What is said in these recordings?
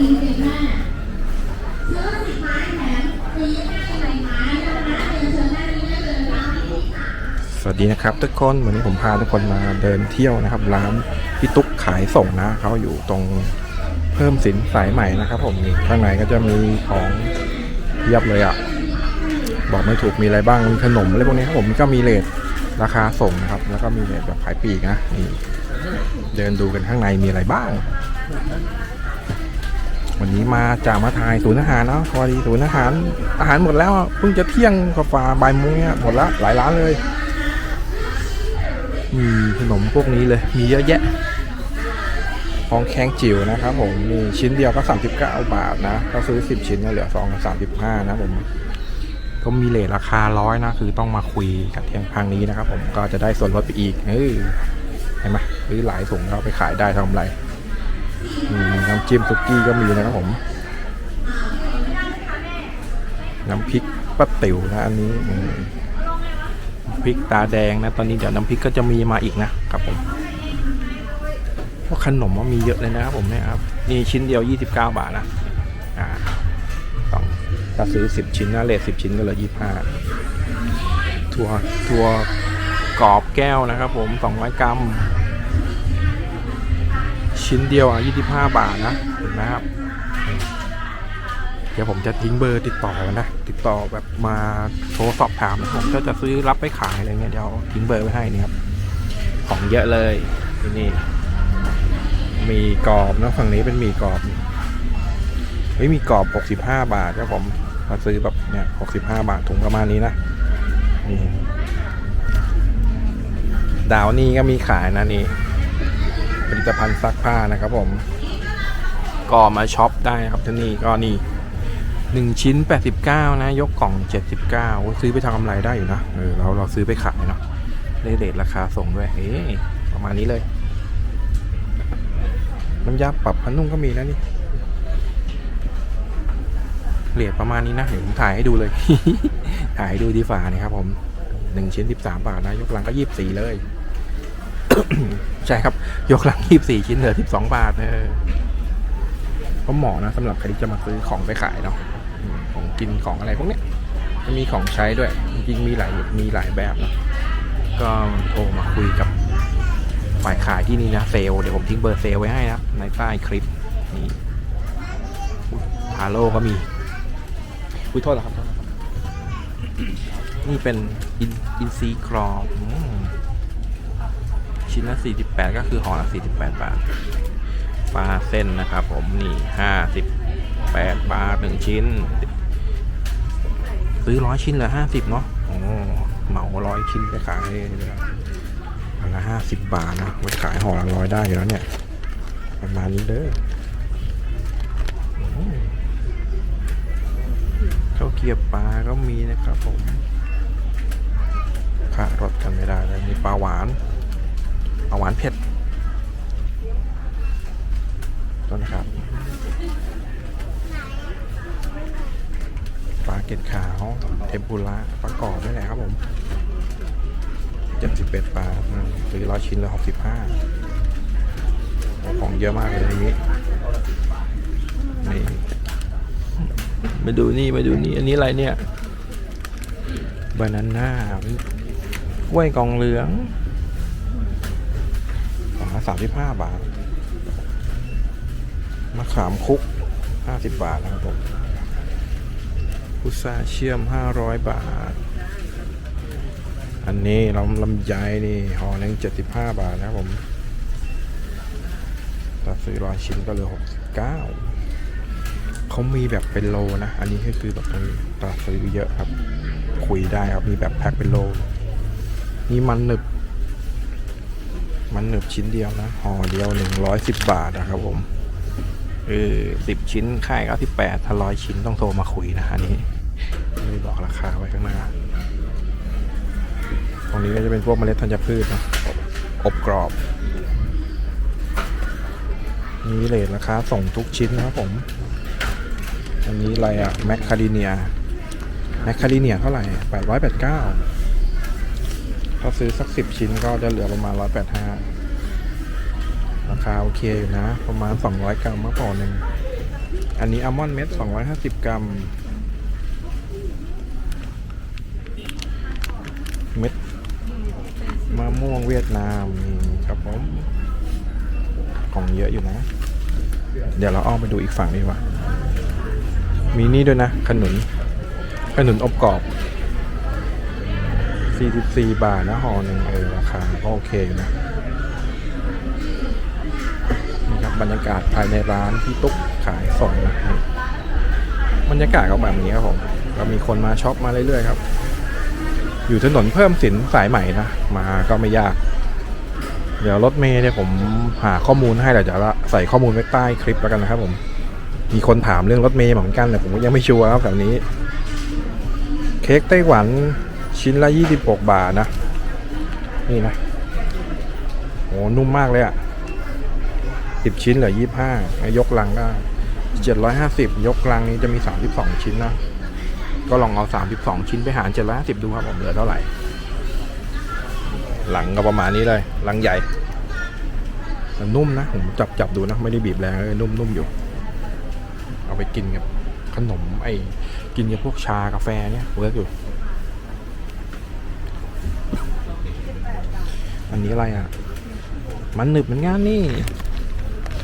ดีเจมากซื้อสิบไม้แถมฟรีให้ใหม่ไม้นะคะเรียนเชิญด้านี้ได้เลยนะคะสวัสดีนะครับทุกคนวันนี้ผมพาทุกคนมาเดินเที่ยวนะครับ ร้านพี่ตุ๊กขายส่งนะเขาอยู่ตรงเพิ่มสินสายใหม่นะครับ ผมนี่ข้างในก็จะมีของเยียบเลยอะ่ะ บอกไม่ถูกมีอะไรบ้างมีขนมอะไรพวกนี้ครับผมก็มีเลทราคาส่งนะครับ แล้วก็มีเลทแบบขายปีกนะนี่เดินดูกันข้างในมีอะไรบ้าง วันนี้มาจากมาทายศูนย์อาหารเนาะพอดีศูนย์อาหาร อาหารหมดแล้วเพิ่งจะเที่ยงกว่าบ่ายโมงเนี่ยหมดล้วหลายร้านเลยมีขนมพวกนี้เลย มีเยอะแยะของแข้งจิ๋วนะครับผมมีชิ้นเดียวก็ 39 บาทนะก็ซื้อ 10 ชิ้นก็เหลือซองละ35นะผมก็มีเลทราคาร้อยนะ คือต้องมาคุยกับเที่ยงพังนี้นะครับผมก็จะได้ส่วนลดไปอีกเออเห็นไหมซื้อหลายถุงเราไปขายได้ทำไร น้ำจิ้มซุกี้ก็มีนะครับผม น้ำพริกป้าติ๋วนะอันนี้พริกตาแดงนะ ตอนนี้เดี๋ยวน้ำพริกก็จะมีมาอีกนะครับผมพวกขนมว่ามีเยอะเลยนะครับผมเนี่ยครับนี่ชิ้นเดียว 29 บาทนะอ่าต้องถ้าซื้อ 10 ชิ้นนะเลท10ชิ้นก็เหลือ25ถั่วถั่วกรอบแก้วนะครับผม 200 กรัม ชิ้นเดียวอะ25 บาทนะเห็นไหมครับ เดี๋ยวผมจะทิ้งเบอร์ติดต่อนนะ ติดต่อแบบมาโทรสอบถาม ผมก็จะซื้อรับไปขายอะไรเงี้ยเดี๋ยวทิ้งเบอร์ไว้ให้นี่ครับ ของเยอะเลยที่นี่ มีกรอบนะฝั่งนี้เป็นหมีกรอบเฮ้ยมีกรอบ 65 บาทครับผมมาซื้อแบบเนี่ย65 บาทถุงประมาณนี้นะนี่ดาวนี่ก็มีขายนะนี่ ผลิตภัณฑ์ซักผ้านะครับผม ก็มาช็อปได้นะครับที่นี่ก็นี่หนึ่งชิ้น 89 นะ ยกกล่อง 79โอ้ยซื้อไปทำกำไรได้อยู่นะเออเราเราซื้อไปขายเนาะได้เรทราคาส่งด้วยเอ๊ประมาณนี้เลย น้ำยาปรับพันนุ่งก็มีนะนี่เรทประมาณนี้นะเดี๋ยวผมถ่ายให้ดูเลย ถ่ายให้ดูดีฝ่านี่ครับผมหนึ่งชิ้น13บสาบาทนะ ยกลังก็24เลย ใช่ครับ ยกหลัง 24 ชิ้นเหลือ 12 บาทเออก็เหมาะนะสำหรับใครที่จะมาซื้อของไปขายเนาะของกินของอะไรพวกเนี้ยจะมีของใช้ด้วย จริงมีหลายมีหลายแบบนะก็โทรมาคุยกับฝ่ายขายที่นี่นะเซลเดี๋ยวผมทิ้งเบอร์เซลไว้ให้นะในใต้คลิปนี่ทาโร่ก็มีคุยโทษนะครับนะครับนี่เป็นอินอินซีกรอบอืม ชิ้นละ 48 ก็คือห่อละ 48 บาท ปลาเส้นนะครับผมนี่ห้าสิบแปดบาทหนึ่งชิ้น ซื้อร้อยชิ้นเหลือห้าสิบเนาะโอ้เหมาร้อยชิ้นไปขายเลยอันละห้าสิบบาทนะไปขายห่อละร้อยได้อยู่แล้วเนี่ย ประมาณนี้เลยอืมข้าวเกรียบปลาก็มีนะครับผมขาดรสกันไม่ได้เลยมีปลาหวาน ปลาหวานเผ็ดต้นนะครับปลาเกล็ดขาว เทมปุระปลากรอบนี่แหละครับผมเจ็ดสิบเอ็ดบาทนะซื้อร้อยชิ้นละหกสิบห้าของเยอะมากเลยทีนี้นี่มาดูนี่มาดูนี่ อันนี้อะไรเนี่ย บานาน่ากล้วยกองเหลือง สามสิบห้าบาท มะขามคุก50บบาทนะครับผมพุทราเชื่อม500บาท อันนี้ลำลำไยนี่ห่อหนึ่ง75บห้าบาทนะครับผมตัดซื้อร้อยชิ้นก็เหลือ69เขามีแบบเป็นโลนะ อันนี้ก็คือแบบตัดซื้อเยอะครับ คุยได้ครับ มีแบบแพ็คเป็นโลนี่มันหนึบ มันหนึบชิ้นเดียวนะห่อเดียว 110 บาทนะครับผมเออสิบชิ้นค่ายเก้าที่แปดถ้าร้อยชิ้นต้องโทรมาคุยนะอันนี้ไม่บอกราคาไว้ข้างหน้า ตรงนี้ก็จะเป็นพวกเมล็ดธัญพืชนะอบกรอบมีเลทราคาส่งทุกชิ้นนะครับผม อันนี้อะไรอะแมคคาดิเนียแมคคาดิเนียเท่าไหร่แปดร้อยแปดเก้า ถ้าซื้อสักสิบชิ้นก็จะเหลือประมาณร้อยแปดห้าราคาโอเคอยู่นะ ประมาณ200กรัมมากพอหนึ่งอันนี้อัลมอนด์เม็ด250กรัม เม็ดมะม่วงเวียดนามนี่ครับผมของเยอะอยู่นะ เดี๋ยวเราอ้อมไปดูอีกฝั่งดีกว่า มีนี่ด้วยนะ ขนุน ขนุนอบกรอบ 44 บาทนะห่อหนึ่งเออราคาก็โอเคนะนี่ครับบรรยากาศภายในร้านที่ตุ๊กขายส่งนะบรรยากาศก็แบบนี้ครับผมก็มีคนมาช็อปมาเรื่อยๆครับ อยู่ถนนเพิ่มสินสายใหม่นะมาก็ไม่ยาก เดี๋ยวรถเมย์เนี่ยผมหาข้อมูลให้แต่เดี๋ยวละใส่ข้อมูลไว้ใต้คลิปแล้วกันนะครับผมมีคนถามเรื่องรถเมย์เหมือนกันแต่ผมก็ยังไม่ชัวร์ครับแถวนี้ เค้กไต้หวัน ชิ้นละ 26 บาทนะ นี่นะโอ้นุ่มมากเลยอะ่ะ10 ชิ้นเหลือ 25 ยกลังก็ 750 ยกลังนี้จะมี 32 ชิ้นนะ ก็ลองเอา 32 ชิ้นไปหาร 750 ดูครับผมเหลือเท่าไหร่ หลังก็ประมาณนี้เลยหลังใหญ่นุ่มนะ ผมจับจับดูนะ ไม่ได้บีบแรงเลยนุ่มนุ่มอยู่ เอาไปกินกับขนมไอ้กินกับพวกชากาแฟเนี่ยเวิร์กอยู่ อันนี้อะไรอะ มันหนึบเหมือนกันนี่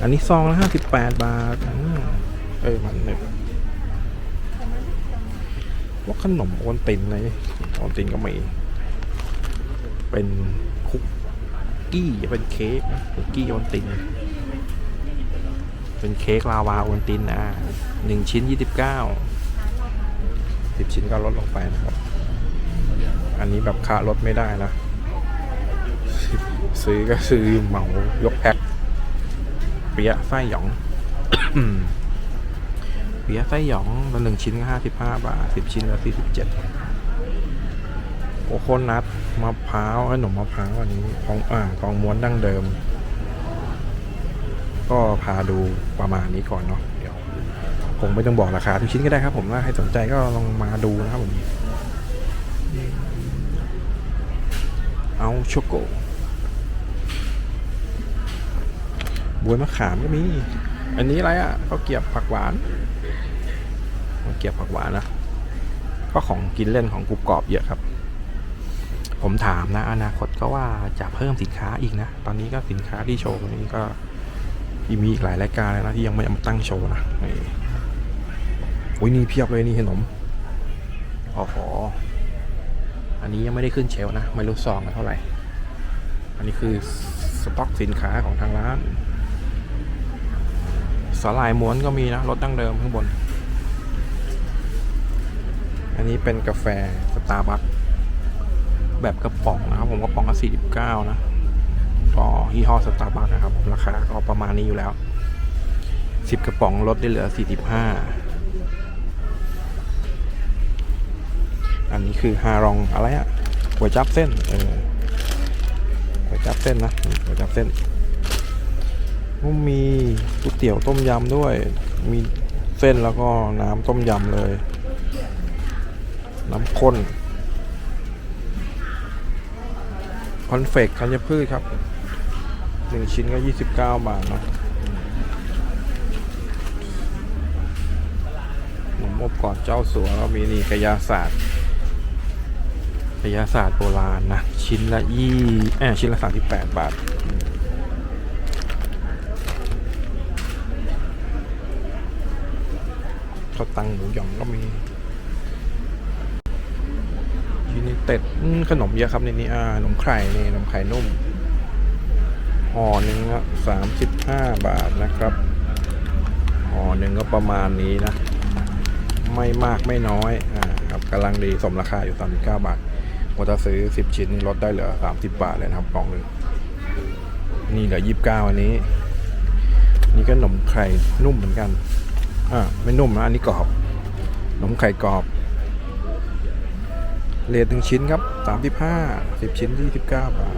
อันนี้ซองละห้าสิบแปดบาทอเออมันหนึบพวกขนมโอนตินอะไรนี่โอนตินก็มี เป็นคุกกี้เป็นเค้กคุกกี้โอนติน เป็นเค้กลาวาโอนตินอะหนึ่งชิ้นยี่สิบเก้าสิบชิ้นก็ลดลงไปนะครับ อันนี้แบบค่าลดไม่ได้นะ ซื้อก็ซื้อเหมายกแพ็คเปียะไส้หยองเปียะไส้หยองละหนึ่งชิ้นก็ห้าสิบห้าบาทสิบชิ้นละสี่สิบเจ็ดโอโคนัทมะพร้าวขนมมะพร้าวอันนี้ของอ่ากองม้วนดั้งเดิม ก็พาดูประมาณนี้ก่อนเนาะเดี๋ยวคงไม่ต้องบอกราคาทุกชิ้นก็ได้ครับ ผมถ้าใครสนใจก็ลองมาดูนะครับผมเอาโชโก บวยมะขามก็มี อันนี้อะไรอะข้าวเกียบผักหวานข้าวเกียบผักหวานนะก็ของกินเล่นของกรุบกรอบเยอะครับ ผมถามนะ อนาคตก็ว่าจะเพิ่มสินค้าอีกนะ ตอนนี้ก็สินค้าที่โชว์นี้ก็มีอีกหลายรายการเลยนะที่ยังไม่เอามาตั้งโชว์นะนี่อุ้ยนี่เพียบเลยนี่ขนมโอ้โหอันนี้ยังไม่ได้ขึ้นเชลนะ ไม่รู้ซองกันเท่าไหร่ อันนี้คือสต็อกสินค้าของทางร้าน สาหร่ายม้วนก็มีนะรสดั้งเดิมข้างบน อันนี้เป็นกาแฟสตาร์บัคแบบกระป๋องนะครับ ผมกระป๋องก็49นะก็ยี่ห้อสตาร์บัคนะครับ ราคาก็ประมาณนี้อยู่แล้ว10กระป๋องลดได้เหลือ45อันนี้คือฮารองอะไรอะก๋วจับเส้นเออก๋วจับเส้นนะก๋วจับเส้น ก็มีก๋วยเตี๋ยวต้มยำด้วย มีเส้นแล้วก็น้ำต้มยำเลย น้ำข้นคอนเฟกธัญพืชครับหนึ่งชิ้นก็ 29 บาทเนาะขนมอบกอดเจ้าสัวแล้วมีนี่กยาศาสตร์กายศาสตร์โบราณนะ ชิ้นละยี่แอชิ้นละสามสิบแปดบาท ข้าวตังหมูหยองก็มียูนิเต็ดขนมเยอะครับในนี้อ่าขนมไข่นี่ขนมไข่นุ่มห่อหนึ่งก็สามสิบห้าบาทนะครับห่อหนึ่งก็ประมาณนี้นะ ไม่มากไม่น้อยอ่าครับกำลังดีสมราคาอยู่39บเก้าทว่าถ้าซื้อ10ชิ้นลดได้เหลือ30บาทเลยนะครับกล่องหนึ่งนี่เหลือ29อันนี้ นี่ก็ขนมไข่นุ่มเหมือนกัน อ่าไม่นุ่มนะอันนี้กรอบขนมไข่กรอบเลทหนึ่งชิ้นครับ35 10ชิ้น29บาท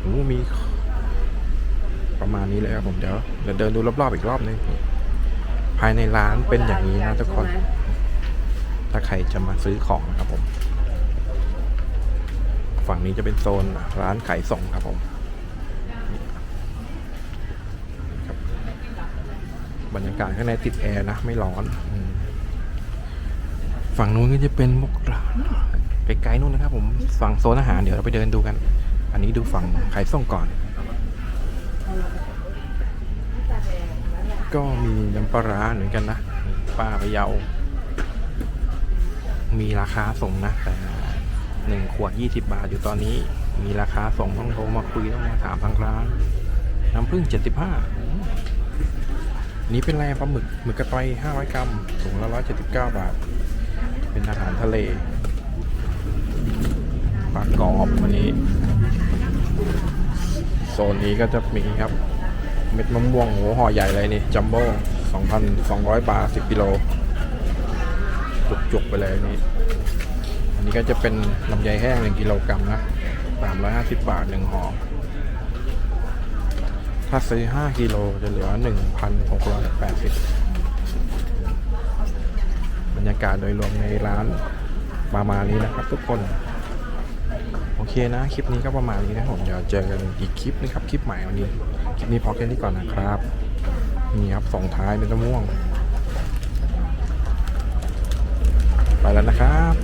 โอ้มี ประมาณนี้เลยครับผมเดี๋ยวเดี๋ยวเดินดูรอบๆอีกรอบนึงภายในร้านเป็นอย่างนี้นะทุกคน ถ้าใครจะมาซื้อของนะครับผม ฝั่งนี้จะเป็นโซนร้านขายส่งครับผม บรรยากาศข้างในติดแอร์นะ ไม่ร้อนอฝั่งนู้นก็จะเป็นมุกร้านไกลๆนู้นนะครับผมฝั่งโซนอาหารเดี๋ยวเราไปเดินดูกัน อันนี้ดูฝั่งไข่ส่งก่อน ก็มีน้ำปลาร้าเหมือนกันนะป้าพะเยา มีราคาส่งนะแต่หนึ่งขวดยี่สิบบาทอยู่ตอนนี้ มีราคาส่งต้องโทรมาคุยต้องมาถามทางร้านน้ำผึ้งเจ็ดสิบห้า นี้เป็นแรปลาหมึกหมึกกระต่อยห้าร้อยกรัมถุงละร้อยเจ็ดสิบเก้าบาท เป็นอาหารทะเลปลากรอบวันนี้ โซนนี้ก็จะมีครับ เม็ดมะม่วงโหห่อใหญ่เลยนี่จัมโบ้2,200 บาท 10กิโลจุกๆไปเลยนี่อันนี้ก็จะเป็นลำไยแห้ง 1กิโลกรัมนะ350 บาท1ห่อ ถ้าซื้อ 5 กิโลจะเหลือ 1,680 บรรยากาศโดยรวมในร้านประมาณนี้นะครับทุกคน โอเคนะ คลิปนี้ก็ประมาณนี้นะผม เดี๋ยวเจอกันอีกคลิปนะครับ คลิปใหม่วันนี้ คลิปนี้พอแค่นี้ก่อนนะครับ นี่ครับส่งท้ายเป็นมะม่วง ไปแล้วนะครับ